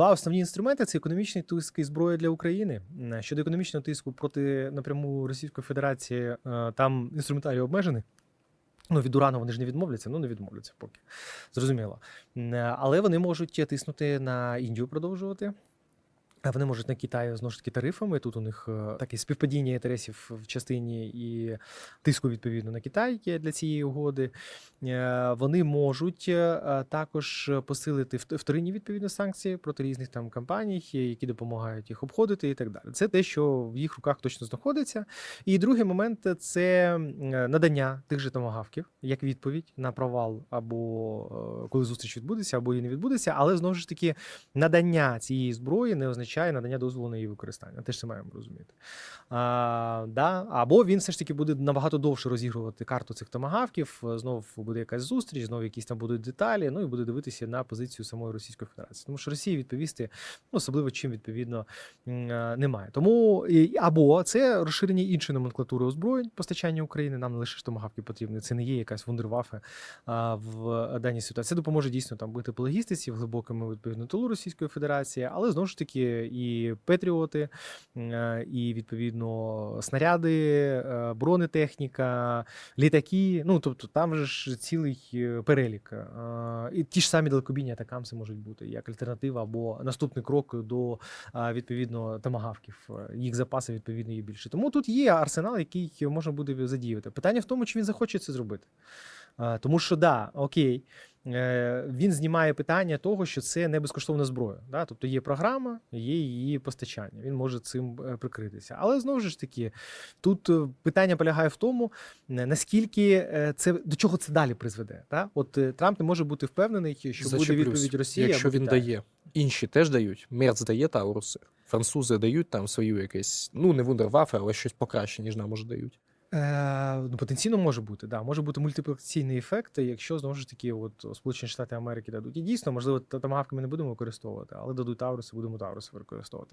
Два основні інструменти це економічний тиск і зброя для України. Щодо економічного тиску проти напряму Російської Федерації, е, там інструментарій обмежений. Ну, від урану вони ж не відмовляться, ну не відмовляться поки. Зрозуміло. Але вони можуть тиснути на Індію продовжувати. Вони можуть на Китай знову ж таки тарифами. Тут у них е, таке співпадіння інтересів в частині і тиску відповідно на Китай є для цієї угоди. Е, Вони можуть е, також посилити вторинні відповідно санкції проти різних там компаній, які допомагають їх обходити і так далі. Це те, що в їх руках точно знаходиться. І другий момент це надання тих же томагавків як відповідь на провал, або коли зустріч відбудеться, або її не відбудеться. Але знову ж таки, надання цієї зброї не означає надання дозволу на її використання. Теж це маємо розуміти. А, да? Або він все ж таки буде набагато довше розігрувати карту цих томагавків. Знову буде якась зустріч, знову якісь там будуть деталі. Ну і буде дивитися на позицію самої Російської Федерації. Тому що Росії відповісти, ну, особливо чим відповідно е, немає. Тому або це розширення іншої номенклатури озброєнь постачання України. Нам не лише томагавки потрібні. Це не є якась вундервафе в даній ситуації. Це допоможе дійсно там бити по логістиці в глибокому відповідно тилу Російської Федерації, але знову ж таки і Петріоти, е, і відповідно снаряди, е, бронетехніка, літаки. Ну тобто там же ж цілий е, перелік. Е, І ті ж самі далекобійні атакамси можуть бути як альтернатива або наступний крок до відповідно томагавків. Е, Їх запаси відповідно є більше. Тому тут є арсенал, який можна буде задіяти. Питання в тому, чи він захоче це зробити. А, Тому що да, окей, е, він знімає питання того, що це не безкоштовна зброя. Да? Тобто є програма, є її постачання. Він може цим е, прикритися. Але знову ж таки, тут е, питання полягає в тому, е, наскільки е, це до чого це далі призведе. Да? От е, Трамп не може бути впевнений, що буде відповідь Росії. Якщо він Китаю. дає, інші теж дають. Мерц дає Тауруси. Французи дають там свою якесь, ну не вундервафе, але щось покраще, ніж нам може дають. Е, ну, потенційно може бути, да. Може бути мультиплікаційний ефект, якщо знову ж таки, от Сполучені Штати Америки дадуть. І дійсно, можливо, та- томагавки ми не будемо використовувати, але дадуть Тауруси, будемо Тауруси використовувати.